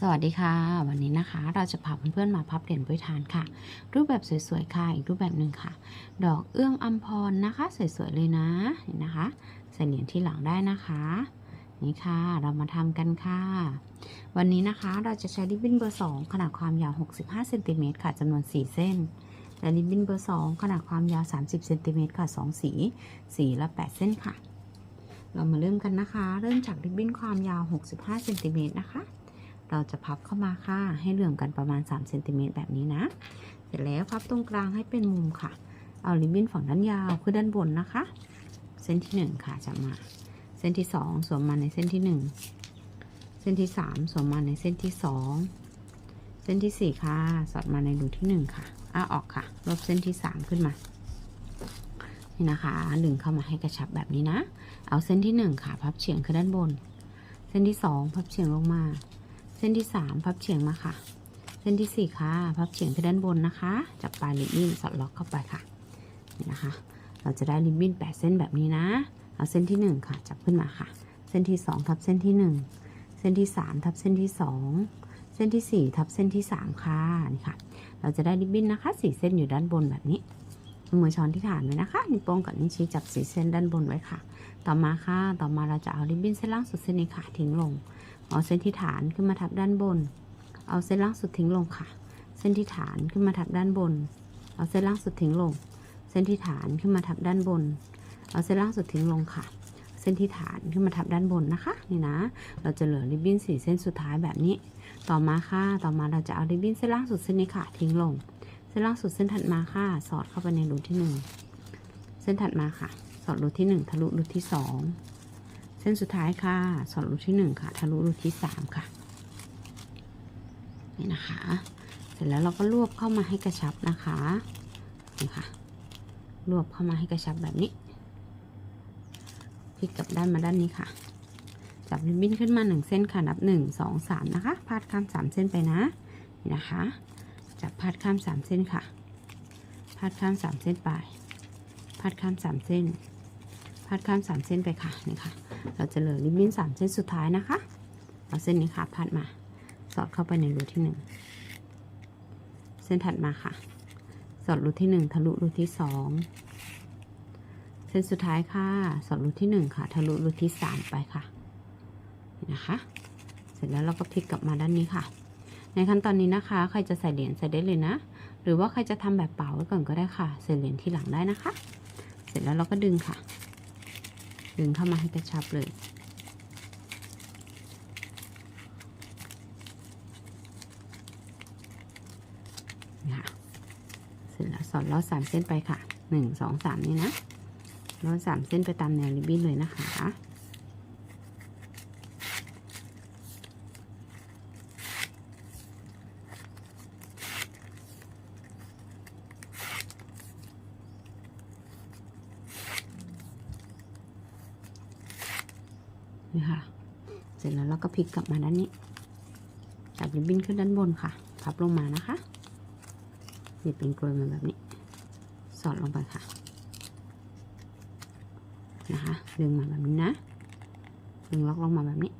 สวัสดีค่ะ วันนี้นะคะ เราจะพาเพื่อนๆมาพับเหรียญโปรยทานค่ะ รูปแบบสวยๆค่ะ อีกรูปแบบหนึ่งค่ะ ดอกเอื้องอัมพรนะคะ สวยๆเลยนะเห็นนะคะใส่เหรียญที่หลังได้นะคะ นี่ค่ะเรามาทำกันค่ะ วันนี้นะคะเราจะใช้ริบบิ้นเบอร์2ขนาดความยาว 65เซนติเมตรค่ะจำนวน 4 เส้นและริบบิ้นเบอร์2ขนาดความยาว 30เซนติเมตรค่ะ 2 สีสีละ 8 เส้นค่ะ เรามาเริ่มกันนะคะ เริ่มจากริบบิ้นความยาว 65เซนติเมตรนะคะ เราจะพับเข้ามาค่ะ ให้เหลื่อมกันประมาณ3เซนติเมตรแบบนี้นะ เสร็จแล้วพับตรงกลางให้เป็นมุมค่ะ เอาริบบิ้นฝั่งด้านยาวคือด้านบนนะคะ เส้นที่ 1 ค่ะจะมา เส้นที่ 2 สวมมาในเส้นที่ 1 เส้นที่ 3 สวมมาในเส้นที่ 2 เส้นที่ 4 ค่ะ สอดมาในรูที่ 1 ค่ะอ้าออกค่ะ ลบเส้นที่ 3 ขึ้นมา นี่นะคะดึงเข้ามาให้กระชับแบบนี้นะ เอาเส้นที่ 1 ค่ะ พับเฉียงคือด้านบน เส้นที่ 2 พับเฉียงลงมา เส้นที่3พับเฉียงมาค่ะ เส้นที่4ค่ะ พับเฉียงขึ้นด้านบนนะคะ จับปลายริบบิ้นสอดล็อกเข้าไปค่ะ นี่นะคะ เราจะได้ริบบิ้น8เส้นแบบนี้นะ เอาเส้นที่1ค่ะ จับขึ้นมาค่ะ เส้นที่2ทับเส้นที่1เส้นที่3ทับเส้นที่2เส้นที่4ทับเส้นที่3ค่ะ นี่ค่ะ เราจะได้ริบบิ้นนะคะ4เส้นอยู่ด้านบนแบบนี้มือช้อนที่ฐานไว้นะคะนิ้วโป้งกับนิ้วชี้จับสีเส้นด้านบนไว้ค่ะ ต่อมาค่ะ ต่อมาเราจะเอาริบบิ้นเส้นล่างสุดเส้นนี้ค่ะทิ้งลง เอาเส้นที่ฐานขึ้นมาทับด้านบน เอาเส้นล่างสุดทิ้งลงค่ะ เส้นที่ฐานขึ้นมาทับด้านบน เอาเส้นล่างสุดทิ้งลง เส้นที่ฐานขึ้นมาทับด้านบน เอาเส้นล่างสุดทิ้งลงค่ะ เส้นที่ฐานขึ้นมาทับด้านบนนะคะ นี่นะ เราจะเหลือริบบิ้นสี่เส้นสุดท้ายแบบนี้ ต่อมาค่ะ ต่อมาเราจะเอาริบบิ้นเส้นล่างสุดเส้นนี้ค่ะ ทิ้งลง เส้นล่างสุดเส้นถัดมาค่ะ สอดเข้าไปในรูที่หนึ่งเส้นถัดมาค่ะ สอดรูที่หนึ่งทะลุรูที่สอง ส้นสุดท้ายค่ะสอดรูที่หนึ่งค่ะทะลุรูที่สามค่ะ นี่นะคะ เสร็จแล้วเราก็รวบเข้ามาให้กระชับนะคะนี่ค่ะ รวบเข้ามาให้กระชับแบบนี้พลิกกลับด้านมาด้านนี้ค่ะจับริบบิ้นขึ้นมาหนึ่งเส้นค่ะ นับหนึ่งสองสามนะคะ พาดข้ามสามเส้นไปนะ นี่นะคะ จับพาดข้ามสามเส้นค่ะ พาดข้ามสามเส้นไป พาดข้ามสามเส้น พาดข้ามสามเส้นไปค่ะนี่ค่ะ เราจะเหลือริบบิ้นสามเส้นสุดท้ายนะคะ เอาเส้นนี้ค่ะพาดมา สอดเข้าไปในรูที่หนึ่งเส้นถัดมาค่ะ สอดรูที่หนึ่งทะลุรูที่สองเส้นสุดท้ายค่ะ สอดรูที่หนึ่งค่ะ ทะลุรูที่สามไปค่ะนะคะ เสร็จแล้วเราก็พลิกกลับมาด้านนี้ค่ะ ในขั้นตอนนี้นะคะ ใครจะใส่เหรียญใส่ได้เลยนะ หรือว่าใครจะทำแบบเปล่าไว้ก่อนก็ได้ค่ะ ใส่เหรียญที่หลังได้นะคะ เสร็จแล้วเราก็ดึงค่ะ ดึงเข้ามาให้กระชับเลยนี่ค่ะเสร็จแล้วสอดล้อสามเส้นไปค่ะหนึ่งสองสามนี่นะล้อสามเส้นไปตามแนวริบบิ้นเลยนะคะ นี่ค่ะ เสร็จ แล้วก็พลิกกลับมาด้านนี้ จับริบบิ้นขึ้นด้านบนค่ะ พับลงมานะคะนี่เป็นกลวยมาแบบนี้ สอดลงไปค่ะ นะคะ ดึงมาแบบนี้นะ ดึงล็อกลงมาแบบนี้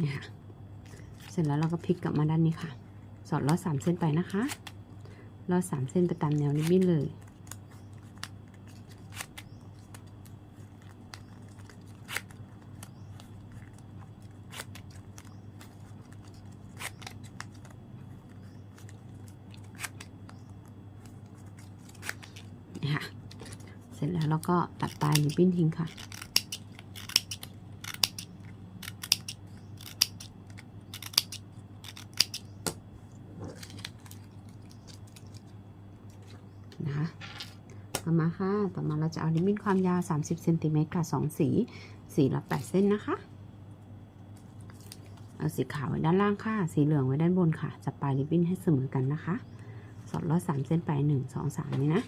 นี่ค่ะ เสร็จแล้วเราก็พลิกกลับมาด้านนี้ค่ะ สอดล้อสามเส้นไปนะคะล้อสามเส้นไปตามแนวริบบิ้นเลยนี่ค่ะเสร็จแล้วเราก็ตัดปลายริบบิ้นทิ้งค่ะ นะคะ ต่อมาค่ะ ต่อมาเราจะเอาริบบิ้นความยาว 30เซนติเมตรค่ะ2สีสีละ8เส้นนะคะ เอาสีขาวไว้ด้านล่างค่ะ สีเหลืองไว้ด้านบนค่ะจับปลายริบบิ้นให้เสมอกันนะคะ สอดรอด3เส้นไป1 2 3นี่นะ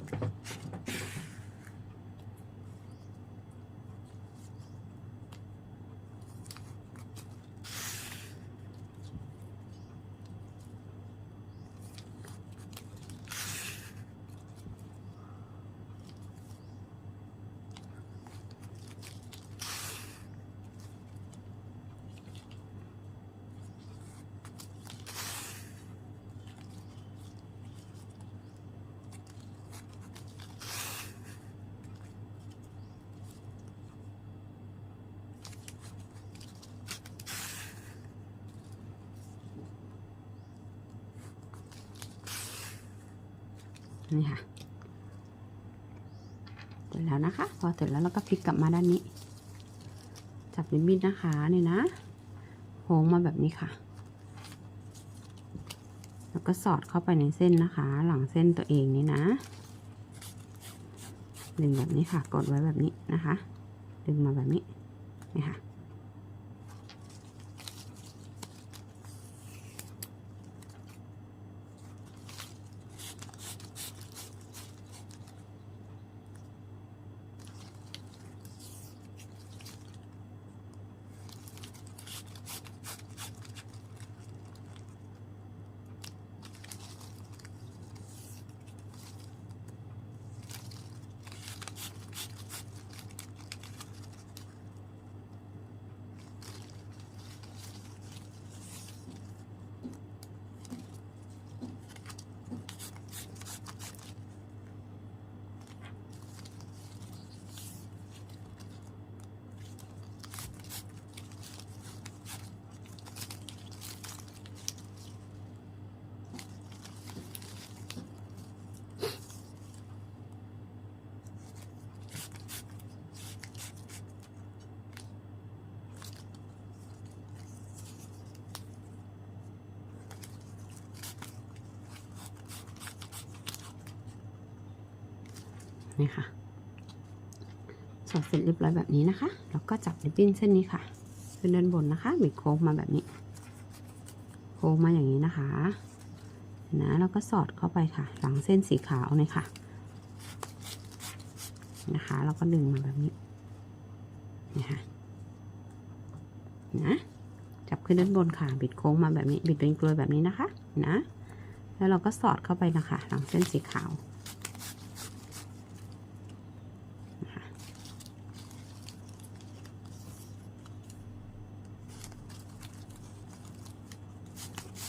นี่ค่ะเสร็จแล้วนะคะ พอเสร็จแล้วเราก็พลิกกลับมาด้านนี้ จับริบบิ้นนะคะนี่นะโค้งมาแบบนี้ค่ะ แล้วก็สอดเข้าไปในเส้นนะคะ หลังเส้นตัวเองนี่นะ ดึงแบบนี้ค่ะ กดไว้แบบนี้นะคะ ดึงมาแบบนี้นี่ค่ะ นี่ค่ะ สอดเสร็จเรียบร้อยแบบนี้นะคะ แล้วก็จับริบบิ้นเส้นนี้ค่ะขึ้นด้านบนนะคะบิดโค้งมาแบบนี้ โค้งมาอย่างนี้นะคะนะแล้วก็สอดเข้าไปค่ะ หลังเส้นสีขาวเนี่ยค่ะ นะคะแล้วก็ดึงมาแบบนี้นี่ค่ะนะจับขึ้นด้านบนค่ะ บิดโค้งมาแบบนี้ บิดเป็นกลวยแบบนี้นะคะ นะ แล้วเราก็สอดเข้าไปนะคะ หลังเส้นสีขาว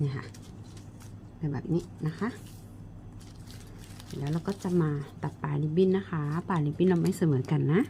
นี่ค่ะเป็นแบบนี้นะคะแล้วเราก็จะมาตัดปลายริบบิ้นนะคะ ปลายริบบิ้นเราไม่เสมอกันนะ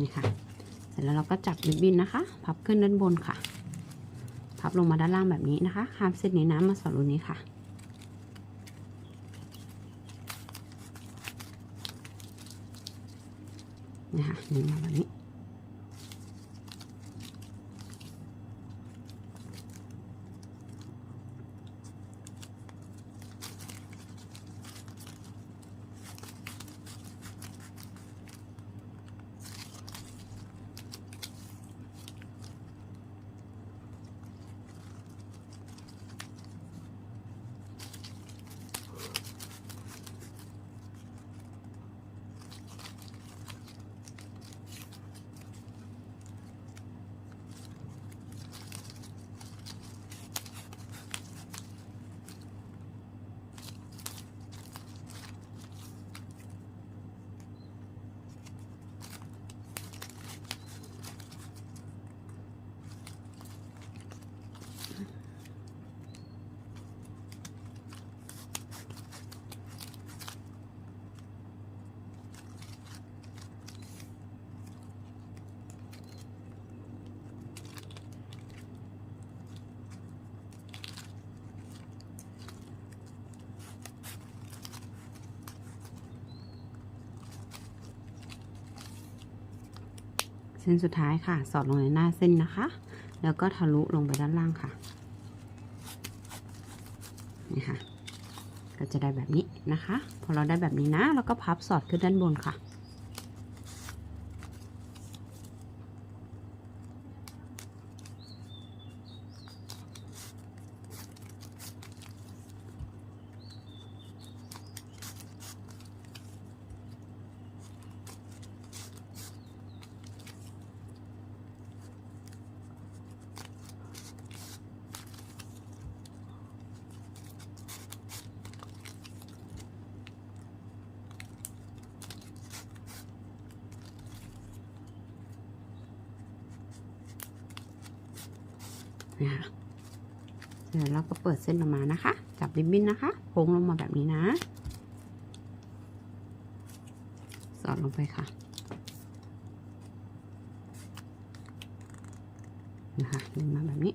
นี่ค่ะ เสร็จแล้วเราก็จับริบบิ้นนะคะ พับขึ้นด้านบนค่ะ พับลงมาด้านล่างแบบนี้นะคะข้ามเส้นนี้นะมาสอดรูนี้ค่ะ นี่ค่ะนี่มาแบบนี้ ส้นสุดท้ายค่ะ สอดลงในหน้าเส้นนะคะ แล้วก็ทะลุลงไปด้านล่างค่ะนี่ค่ะก็จะได้แบบนี้นะคะ พอเราได้แบบนี้นะเราก็พับสอดขึ้นด้านบนค่ะ นะคะเดี๋ยวเราก็เปิดเส้นออกมานะคะ จับริบบิ้นนะคะโค้งลงมาแบบนี้นะ สอดลงไปค่ะนะคะดึงมาแบบนี้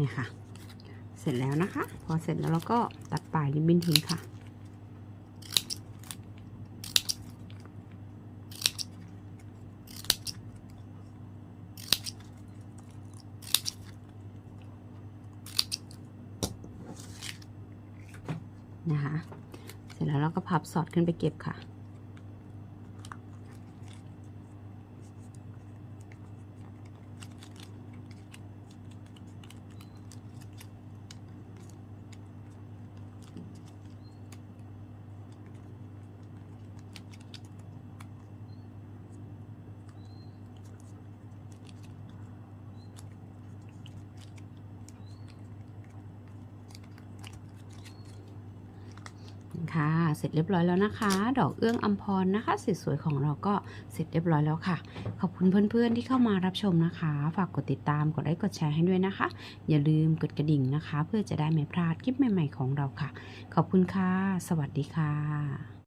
นี่ค่ะ เสร็จแล้วนะคะ พอเสร็จแล้วเราก็ตัดปลายริบบิ้นทิ้งค่ะ นะคะ เสร็จแล้วเราก็พับสอดขึ้นไปเก็บค่ะ ค่ะ เสร็จเรียบร้อยแล้วนะคะ ดอกเอื้องอัมพรนะคะสวยๆของเราก็เสร็จเรียบร้อยแล้วค่ะ ขอบคุณเพื่อนๆที่เข้ามารับชมนะคะ ฝากกดติดตามกดไลค์กดแชร์ให้ด้วยนะคะ อย่าลืมกดกระดิ่งนะคะ เพื่อจะได้ไม่พลาดคลิปใหม่ ๆของเราค่ะ ขอบคุณค่ะ สวัสดีค่ะ